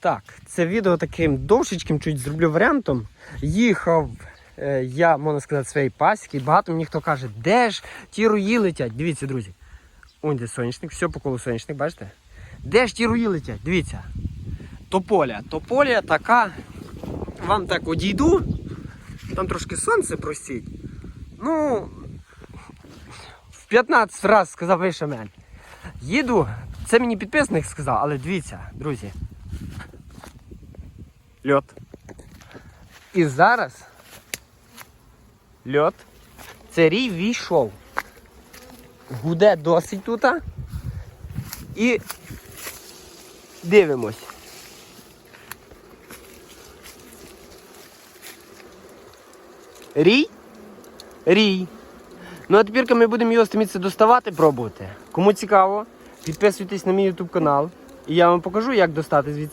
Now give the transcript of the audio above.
Так, це відео таким довшечким чуть зроблю варіантом. Їхав е, я, можна сказати, своєї пасіки, багато мені хто каже, де ж ті руї летять. Дивіться, друзі. Ось де сонячник, все по колу сонячник, бачите? Де ж ті руї летять? Дивіться. Тополя. Тополя така. Вам так одійду. Там трошки сонце простіть. Ну, в 15 разів сказав вище мене. Їду. Це мені підписник сказав, але дивіться, друзі. Льот. І зараз льот. Це рій війшов. Гуде досить тут. І дивимось. Рій? Рій. Ну а тепер ми будемо його стремитися доставати, пробувати. Кому цікаво, підписуйтесь на мій YouTube канал. І я вам покажу, як достати звідси